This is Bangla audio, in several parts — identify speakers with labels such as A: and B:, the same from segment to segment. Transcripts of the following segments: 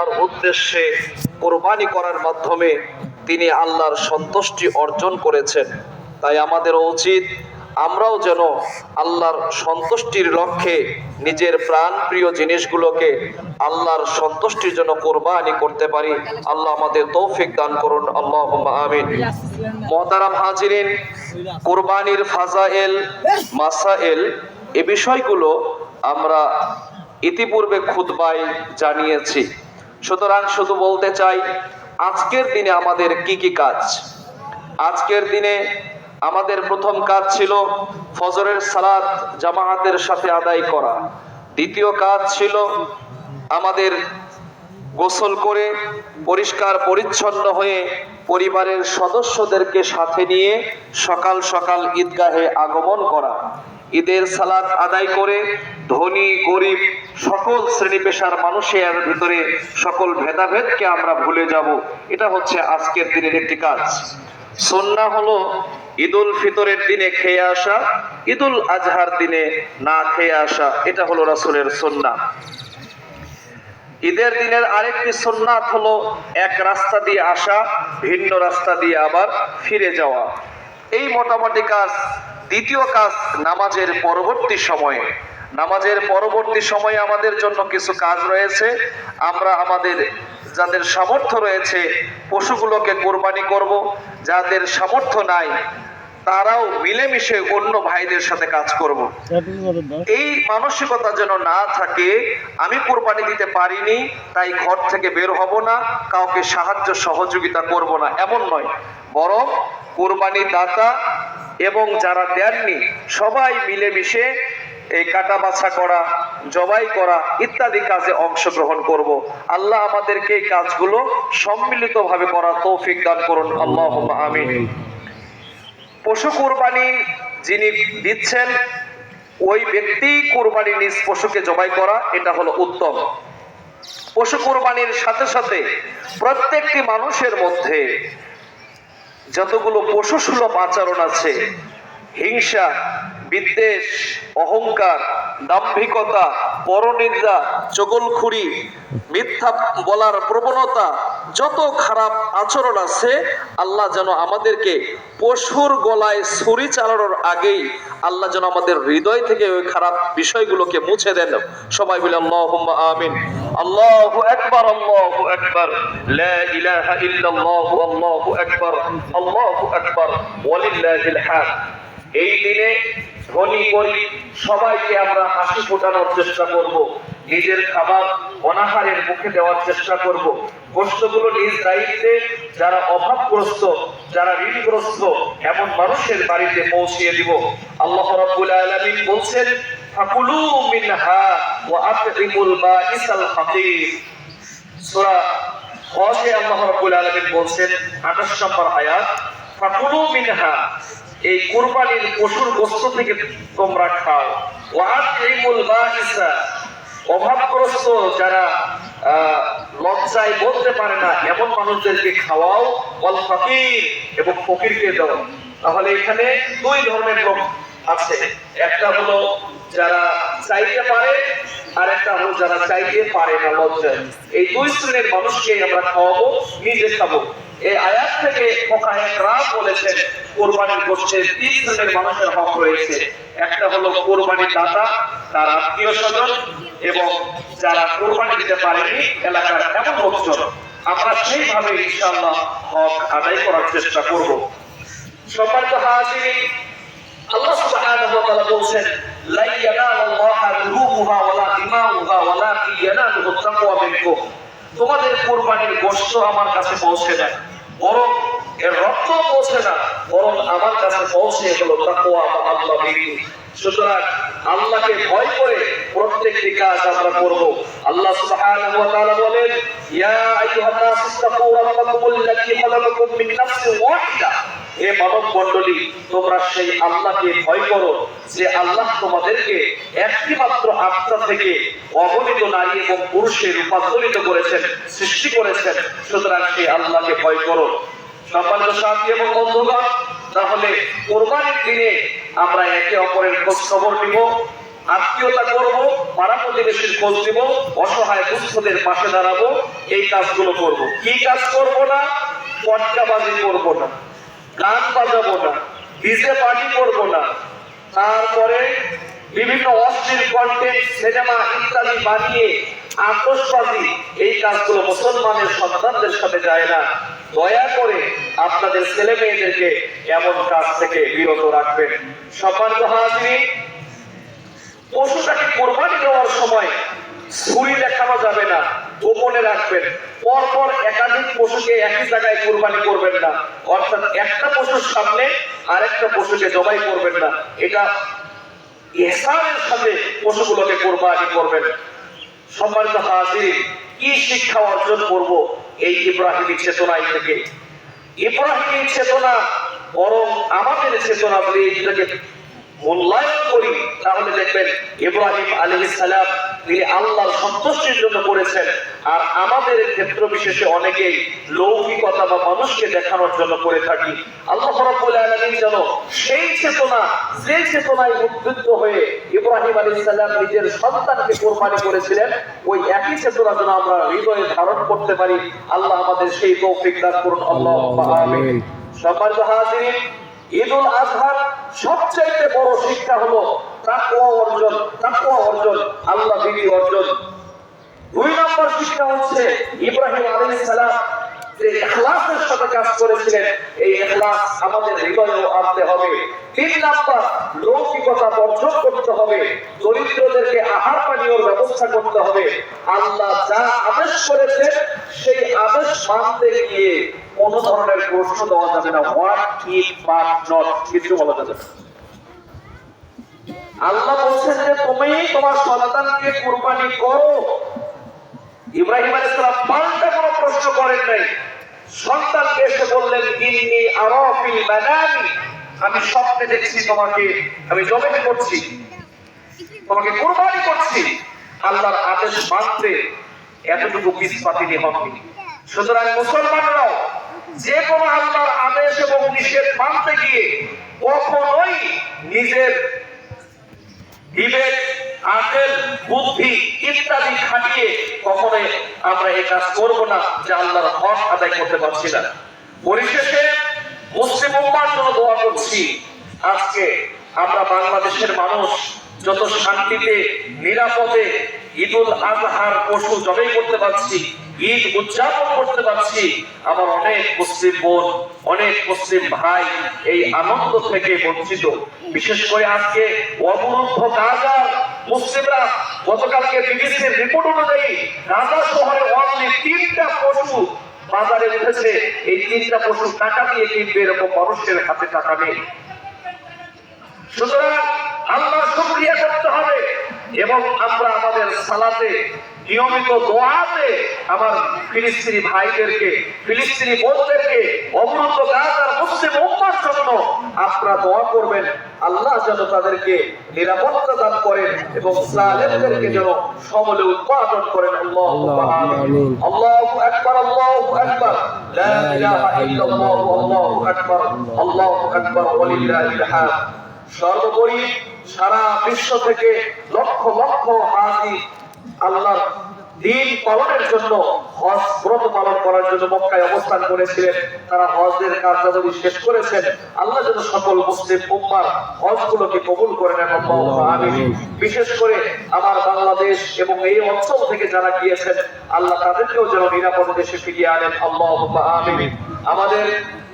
A: আল্লাহর উদ্দেশ্যে কোরবানি করার মাধ্যমে তিনি আল্লাহর সন্তুষ্টি অর্জন করেছেন। তাই আমাদের উচিত আমরাও যেন আল্লাহর সন্তুষ্টির লক্ষ্যে নিজের প্রাণ প্রিয় জিনিসগুলোকে আল্লাহর সন্তুষ্টির জন্য কোরবানি করতে পারি। আল্লাহ আমাদের তৌফিক দান করুন। আল্লাহ আমিন। মহতারাম হাজিরিন, কোরবানির ফাজাইল, মাসাইল এ বিষয়গুলো আমরা ইতিপূর্বে খুতবায় জানিয়েছি। সুতরাং শুধু বলতে চাই, আজকের দিনে আমাদের কি কি কাজ? আজকের দিনে আমাদের প্রথম কাজ ছিল ফজরের সালাত জামাহাতের সাথে আদায় করা। দ্বিতীয় কাজ ছিল আমাদের গোসল করে পরিষ্কার পরিচ্ছন্ন হয়ে পরিবারের সদস্যদেরকে সাথে নিয়ে সকাল সকাল ঈদগাহে আগমন করা। ঈদের সালাত আদায় করে ধনী, গরিব সকল শ্রেণি পেশার মানুষের ভিতরে সকল ভেদাভেদকে আমরা ভুলে যাব। এটা হচ্ছে আজকের দিনের একটি কাজ। সন্না হলো ঈদুল ফিতরের দিনে খেয়ে আসা, ঈদুল আজহার দিনে না খেয়ে আসা। এটা হলো রাসূলের সন্না। ঈদের দিনের আরেকটি সুন্নাত হলো এক রাস্তা দিয়ে আসা, ভিন্ন রাস্তা দিয়ে আবার ফিরে যাওয়া। এই মোটামুটি কাজ দ্বিতীয় কাজ নামাজের পরবর্তী সময়ে। নামাজের পরবর্তী সময়ে আমাদের জন্য কিছু কাজ রয়েছে। আমরা আমাদের যাদের সামর্থ্য রয়েছে, পশুগুলোকে কোরবানি করব। যাদের সামর্থ্য নাই, তারাও মিলেমিশে অন্য ভাইদের সাথে কাজ করব। এই মানসিকতা যেন না থাকে, আমি কোরবানি দিতে পারিনি, তাই ঘর থেকে বের হব না, কাউকে সাহায্য সহযোগিতা করব না, এমন নয়। বরং কোরবানি দাতা এবং যারা দেননি সবাই মিলেমিশে এই কাটা বাছা করা জবাই করা ইত্যাদি কাজে অংশগ্রহণ করব। আল্লাহ আমাদেরকে এই কাজগুলো সম্মিলিতভাবে করা তৌফিক দান করুন। আল্লাহ আমিন। পশু কোরবানি যিনি দিচ্ছেন ওই ব্যক্তি কোরবানি নিজ পশুকে জবাই করা এটা হলো উত্তম। পশু কোরবানির সাথে সাথে প্রত্যেকটি মানুষের মধ্যে যতগুলো পশু সুলভ আচরণ আছে, হিংসা, বিদ্বেষ, অহংকার দাম্ভিকতা পরনিন্দা, চগলখুরি, মিথ্যা বলার প্রবণতা, যত খারাপ আচরণ আছে, আল্লাহ যেন আমাদেরকে পশুর গলায় ছুরি চালানোর আগেই আল্লাহ যেন আমাদের হৃদয় থেকে ওই খারাপ বিষয়গুলোকে মুছে দেন। সবাই বলে আল্লাহ আমিন। আল্লাহু আকবার আল্লাহু আকবার। লা ইলাহা ইল্লাল্লাহু, আল্লাহু আকবার আল্লাহু আকবার। ওয়ালিল্লাহিল হামদ। এই দিনে ধনী গরিব, সবাইকে আমরা হাসি ফোটানোর চেষ্টা করব, নিজের খাবার অনাহারের মুখে দেওয়ার চেষ্টা করব। গোষ্ঠগুলো নিজ দায়িত্বে, যারা অভাবগ্রস্ত, যারা ঋণগ্রস্ত, এমন মানুষের বাড়িতে পৌঁছিয়ে দিব। আল্লাহ রাব্বুল আলামিন বলছেন মিনহা ওয়া আতইমুল বাইসাল ফাকির সূরা হজে আল্লাহ রাব্বুল আলামিন বলছেন 28 নম্বর আয়াত, ফাকুলু মিনহা, এই কুরবানির পশুর গোস্ত থেকে তোমরা খাও। ওয়াতিমুল বাইসা, অভাবগ্রস্ত যারা লজ্জায় বলতে পারে না, এমন মানুষদেরকে খাওয়াও, ওয়াল ফাকির, এবং ফকিরকে দাও। তাহলে এখানে দুই ধরনের লোক আছে একটা হলো যারা চাইতে পারে আর একটা হলো যারা চাইতে পারে না লজ্জায়। এই দুই শ্রেণির মানুষকে আমরা খাওয়াবো, নিজে খাব। এই আয়াত থেকে ফোকাহেকরাম বলেছেন কোরবানির গোষ্ঠীর তিন শ্রেণির মানুষের হক রয়েছে। একটা হলো কোরবানির দাতা, তার আত্মীয় স্বজন এবং যারা কোরবানি দিতে পারেনি, এলাকার এমন লোকজন। আমরা সেইভাবে ইনশাআল্লাহ হক আদায় করার চেষ্টা করব। সম্মানিত হাজিরিন আল্লাহ সুবহানাহু ওয়া তাআলা বলছেন লা ইয়ানালুল্লাহা লুহুমুহা ওয়ালা দিমাউহা ওয়ালাকিন ইয়ানালুহু তাকওয়া মিনকুম। তোমাদের কুরবানির গোশত আমার কাছে পৌঁছে দেয় বরং এর রক্ত পৌঁছে না, বরং আমার কাছে পৌঁছে হলো তাকওয়া বা আল্লাহ ভীতি সুতরাং আল্লাহকে ভয় করে প্রত্যেকটি কাজ আমরা করব। আল্লাহ সুবহানাহু ওয়া তাআলা বলেন, ইয়া আইয়ুহান নাস ইত্তাকু রাব্বাকুমুল্লাযী খালাকাকুম মিন নাফসিন ওয়াহিদা। হে মানব মণ্ডলী, তোমরা সেই আল্লাহকে ভয় করো যে আল্লাহ তোমাদেরকে একটি মাত্র আত্মা থেকে অগণিত নারী এবং পুরুষে রূপান্তরিত করেছেন, সৃষ্টি করেছেন, সুতরাং সেই আল্লাহকে ভয় করো। সম্মানিত সাথী এবং বন্ধুগণ, তাহলে কোরবানির দিনে আমরা একে অপরের খোঁজ খবর নিব, আত্মীয়তা করব পাড়া প্রতিবেশীর খোঁজ দিব অসহায় দুস্থদের পাশে দাঁড়াবো, এই কাজগুলো করব। কি কাজ করব না? পটকাবাজি করব না। গান বাজাবো না ডিজে পার্টি করব না। তারপরে বিভিন্ন অশ্লীল কন্টেন্ট সিনেমা ইত্যাদি বানিয়ে আকস্বাদী এই কাজগুলো মুসলমানের সন্তানদের সাথে যায় না। দয়া করে আপনাদের ছেলে মেয়েদেরকে এমন কাজ থেকে বিরত রাখবেন। সম্মানিত হাজিরি, পশুটাকে কোরবানি দেওয়ার সময় ছুরি দেখানো যাবে না। গোপনে রাখবেন। পরপর একাধিক পশুকে একই জায়গায় কোরবানি করবেন না। অর্থাৎ একটা পশুর সামনে আরেকটা পশুকে জবাই করবেন না। এটা ইহসানের সাথে পশুগুলোকে কোরবানি করবেন। সম্মানিত হাজির কি শিক্ষা অর্জন করব এই ইব্রাহিমী চেতনায় থেকে? ইব্রাহিমী চেতনা বরং আমাদের চেতনা বলে এটাকে মূল্যায়ন করি, তাহলে দেখবেন ইব্রাহিম আলী সালাম তিনি আল্লাহর সন্তুষ্টির জন্য করেছেন। আর আমাদের ক্ষেত্র বিশেষে অনেকেই লৌকিকতা বা মানুষকে দেখানোর জন্য করে থাকি। আল্লাহ রাব্বুল আলামিন যেন সেই চেতনা যে চেতনায় উদ্বুদ্ধ হয়ে ইব্রাহিম আলী সালাম নিজের সন্তানকে কোরবানি করেছিলেন ওই একই চেতনা যেন আমরা হৃদয়ে ধারণ করতে পারি। আল্লাহ আমাদের সেই তৌফিক দান করুন। আল্লাহ আমিন। সম্মানিত হাজিরিন ঈদুল আজহার সবচাইতে বড় শিক্ষা হলো তাকওয়া অর্জন তাকওয়া অর্জন, আল্লাহ ভীতি অর্জন। দুই নম্বর শিক্ষা হচ্ছে ইব্রাহিম আলাইহিস সালাম যে ইখলাসের সাথে কাজ করেছিলেন, এই ইখলাস আমাদের হৃদয়েও আনতে হবে। তিন নাম্বার, লৌকিকতা বর্জন করতে হবে, দরিদ্রদেরকে আহার পানীয়র ব্যবস্থা করতে হবে। আল্লাহ যা আদেশ করেছে সেই আদেশ মানতে গিয়ে কোন ধরনের প্রশ্ন দেওয়া যাবে না। হোয়াট ইজ বাট নট কিছু বলা যাবে না। আল্লাহ বলছেন যে, তুমি তোমার সন্তানকে কুরবানি করো। ইব্রাহিম আলাইহিস সালাম পাল্টা কোনো প্রশ্ন করেন নাই। সন্তানকে এসে বললেন, ইন্নি আরাফিল মানামি আমি স্বপ্নে দেখছি তোমাকে, আমি জমিন করছি তোমাকে কুরবানি করছি। আল্লাহর আদেশ মানতে এতটুকু পিছপাতিনি হননি সুতরাং মুসলমানরাও যে কোনো আল্লাহর আদেশ এবং নিষেধ মানতে গিয়ে কখনোই নিজের বিবেক, আকেল, বুদ্ধি ইত্যাদি খাটিয়ে কখনোই আমরা এই কাজ না যে আল্লাহর হক আদায় করতে পারছি না। পরিশেষে মুসলিম উম্মার জন্য দোয়া করছি, আজকে আমরা বাংলাদেশের মানুষ যত শান্তিতে, নিরাপদে ঈদুল আজহার পশু জবাই করতে পারছি ঈদ উদযাপন করতে পারছি আমার অনেক মুসলিম বোন, অনেক মুসলিম ভাই এই আনন্দ থেকে বঞ্চিত। বিশেষ করে আজকে অবরুদ্ধ গাজার মুসলিমরা গতকালকে বিবিসির রিপোর্ট অনুযায়ী গাজা শহরে অনলি তিনটা পশু বাজারে উঠেছে। এই তিনটা পশু টাকা দিয়ে কিনবে এরকম মানুষের হাতে টাকা নেই। সুতরাং আল্লাহ শুকরিয়া করতে হবে। এবং আমরা আমাদের সালাতে নিয়মিত দোয়াতে আমার ফিলিস্তিনি ভাইদেরকে ফিলিস্তিনি বোনদেরকে অবরুদ্ধ গাছ আর মুসলিম উম্মার জন্য আপনারা দোয়া করবেন। আল্লাহ যেন তাদেরকে নিরাপত্তা দান করেন এবং সালেমদেরকে যেন সমলে উৎপাদন করেন। আল্লাহ আল্লাহু আকবার। আল্লাহু আকবার লা ইলাহা ইল্লাল্লাহ আল্লাহু আকবার। আল্লাহু আকবার ওয়ালিল্লাহিল হামদ। সর্বোপরি সারা বিশ্ব থেকে লক্ষ লক্ষ হাজি আল্লাহর দিন পালনের জন্য হজ ব্রত পালন করার জন্য মক্কায় অবস্থান করেছিলেন। তারা হজের কার্যাবলী শেষ করেছেন। আল্লাহ যেন সকল মুসলিম উম্মার হজগুলোকে কবুল করে নেন বিশেষ করে আমার বাংলাদেশ এবং এই অঞ্চল থেকে যারা গিয়েছেন আল্লাহ তাদেরকেও যেন নিরাপদে দেশে ফিরিয়ে আনেন। আল্লাহুম্মা আমিন। আমাদের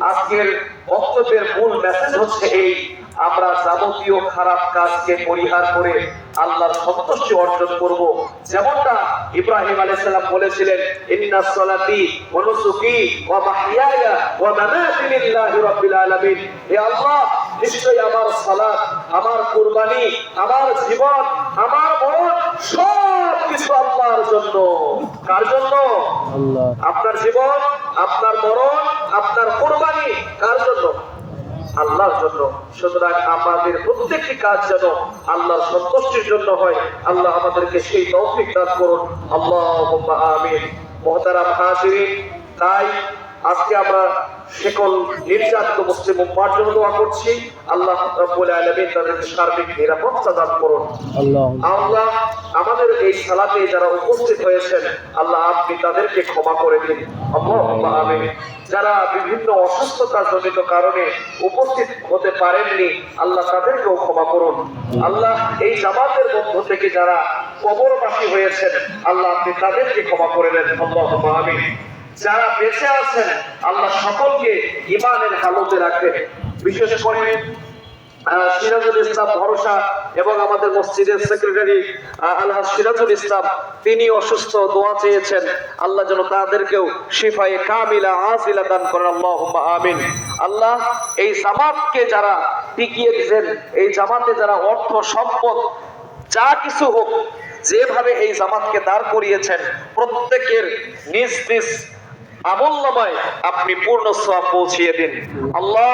A: আজকের বক্তব্যের মূল মেসেজ হচ্ছে এই আমরা যাবতীয় খারাপ কাজকে পরিহার করে আল্লাহর সন্তুষ্টি অর্জন করব। যেমনটা ইব্রাহিম আলাইহিস সালাম বলেছিলেন ইন্নাস সালাতি ওয়া নুসুকি ওয়া মাহইয়ায়া ওয়া মামাতি লিল্লাহি রাব্বিল আলামিন। হে আল্লাহ নিশ্চয়ই আমার সালাত আমার কুরবানি আমার জীবন আমার মরণ সব কিছু আল্লাহর জন্য। কার জন্য?
B: আল্লাহ।
A: আপনার জীবন আপনার মরণ আপনার কোরবানি আল্লাহর জন্য। সুতরাং আমাদের প্রত্যেকটি কাজ যেন আল্লাহর সন্তুষ্টির জন্য হয়। আল্লাহ আমাদেরকে সেই তৌফিক দান করুন। আল্লাহ আমিন। মহতারাম হাজিরিন তাই আজকে আমরা সকল নির্যাতিত মুসলিম উম্মার জন্য দোয়া করছি। আল্লাহ রাব্বুল আলামিন তাদেরকে সার্বিক নিরাপত্তা দান করুন।
B: আল্লাহ
A: আল্লাহ আমাদের সালাতে যারা উপস্থিত হয়েছেন, আল্লাহ আপনি তাদেরকে ক্ষমা করে দিন। আমিন। যারা বিভিন্ন অসুস্থতা জনিত কারণে উপস্থিত হতে পারেননি, আল্লাহ তাদেরকেও ক্ষমা করুন। আল্লাহ এই জামাতের মধ্য থেকে যারা কবরবাসী হয়েছেন, আল্লাহ আপনি তাদেরকে ক্ষমা করে দেন। আল্লাহুম্মা আমিন। যারা বেঁচে আছেন, আল্লাহ সকলকে ইমানের হালতে রাখবেন বিশেষ করে সিরাজুল ইসলাম ভরসা এবং আমাদের মসজিদের সেক্রেটারি আল্লাহ সিরাজুল ইসলাম, তিনি অসুস্থ, দোয়া চেয়েছেন। আল্লাহ যেন তাদেরকেও শিফাই কামিলা আজিলা দান করেন। আল্লাহ আমিন। আল্লাহ এই জামাতকে যারা টিকিয়ে দিয়েছেন, এই জামাতে যারা অর্থ, সম্পদ, যা কিছু হোক, যেভাবে এই জামাতকে দাঁড় করিয়েছেন, প্রত্যেকের নিজ নিজ আমল্লামায় আপনি পূর্ণ সওয়াব পৌঁছিয়ে দিন। আল্লাহ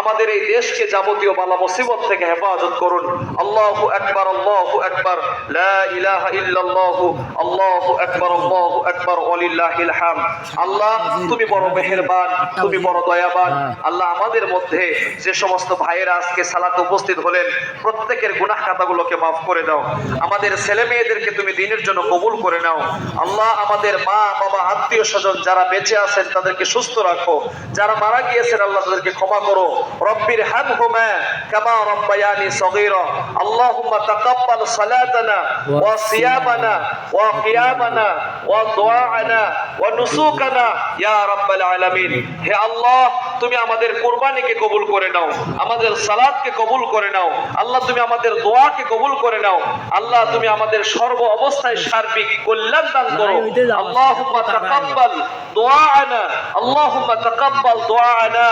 A: আমাদের এই দেশকে যাবতীয় বালা মুসিবত থেকে হেফাজত করুন। আল্লাহু আকবার আল্লাহু আকবার, লা ইলাহা ইল্লাল্লাহু, আল্লাহু আকবার আল্লাহু আকবার, ওয়ালিল্লাহিল হামদ। আল্লাহ, তুমি বড় মেহেরবান, তুমি বড় দয়াবান। আল্লাহ আমাদের মধ্যে যে সমস্ত ভাইয়েরা আজকে সালাতে উপস্থিত হলেন, প্রত্যেকের গুনাহ খাতাগুলোকে মাফ করে দাও। আমাদের ছেলে মেয়েদেরকে তুমি দিনের জন্য কবুল করে নাও। আল্লাহ আমাদের মা, বাবা আত্মীয় স্বজন যারা বেঁচে আছেন, তাদেরকে সুস্থ রাখো। যারা মারা গিয়েছেন, আল্লাহ তাদেরকে ক্ষমা করো। রব্বির হাম হুমা কামা রব্বায়ানি সগীরা। আল্লাহুম্মা তাকাব্বাল সালাতানা ওয়া সিয়ামানা ওয়া কিয়ামানা ওয়া দুআনা ওয়া নুসুকানা। ইয়া রাব্বাল আলামিন। হে আল্লাহ তুমি আমাদের কোরবানিকে কবুল করে নাও আমাদের সালাতকে কবুল করে নাও আল্লাহ তুমি আমাদের দোয়াকে কবুল করে নাও আল্লাহ তুমি আমাদের সর্ব অবস্থায় সার্বিক কল্যাণ দান করো। আল্লাহুম্মা তাকাব্বাল দুআআনা আল্লাহুম্মা তাকাব্বাল দুআআনা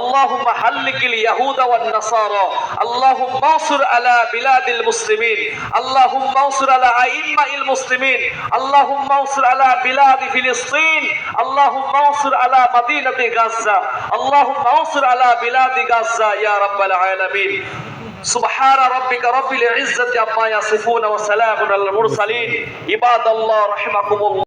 A: اللهم حلق اليهود والنصارى اللهم انصر على بلاد المسلمين اللهم انصر على أئمة المسلمين اللهم انصر على بلاد فلسطين اللهم انصر على مدينة غزة اللهم انصر على بلاد غزة يا رب العالمين سبحان ربك رب العزة عما يصفون وسلام على المرسلين عباد الله رحمكم الله